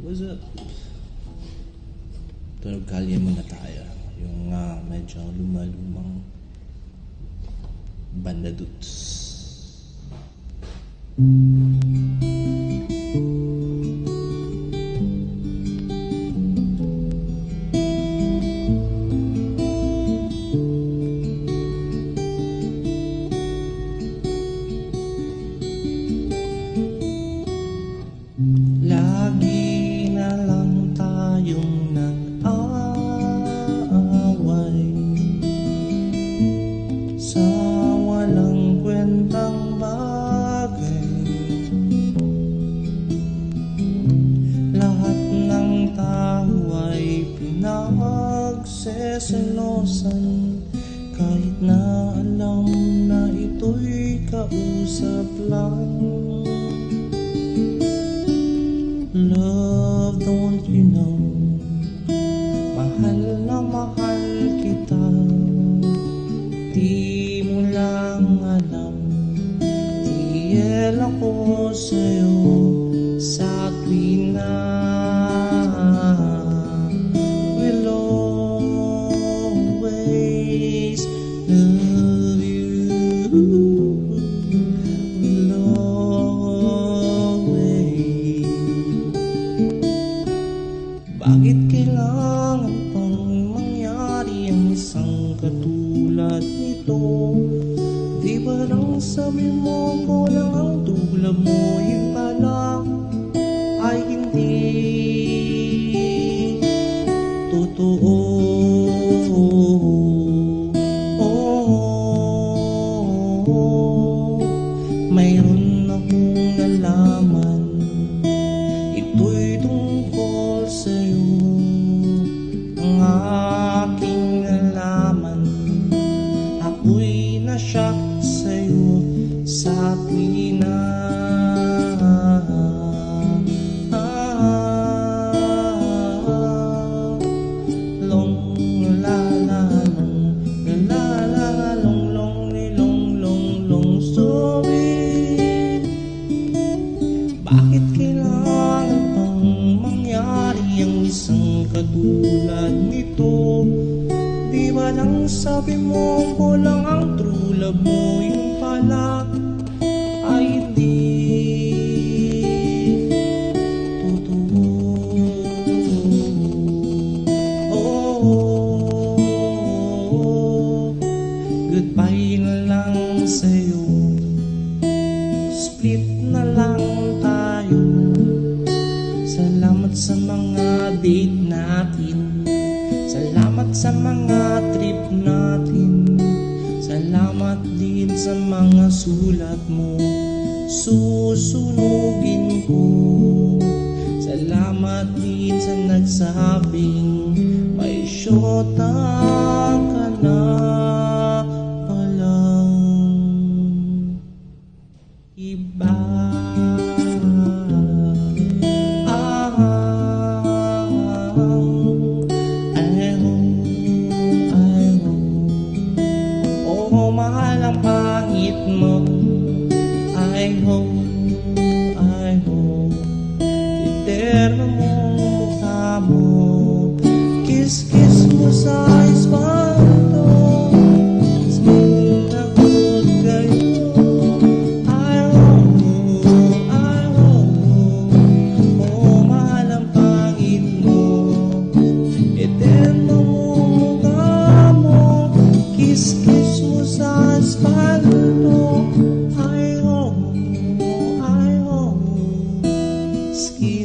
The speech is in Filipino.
What's up? Pero kalye muna tayo. Yung ah, medyo lumalumang banda dudes. Pinagseselosan Kahit na alam na ito'y kausap lang. Love, don't you know? Mahal na mahal kita. Di mo lang alam. Tiyel ako sa'yo. Sa tuwing na bakit kailangan pang mangyari ang isang katulad nito? Di ba lang sabi mo ko lang ang tulad mo yung pala ay hindi totoo? Oh, mayroon isang katulad nito? Di ba lang sabi mo ko lang ang true love mo? Yung pala ay hindi totoo? Oh, goodbye na lang sa'yo. Split na lang tayo. Salamat sa mga date natin. Salamat sa mga trip natin. Salamat din sa mga sulat mo. Susunugin ko. Salamat din sa nagsabing May syota ka na palang iba mão. Ai, home, ai, home, eterno amor, que esqueço nos Skin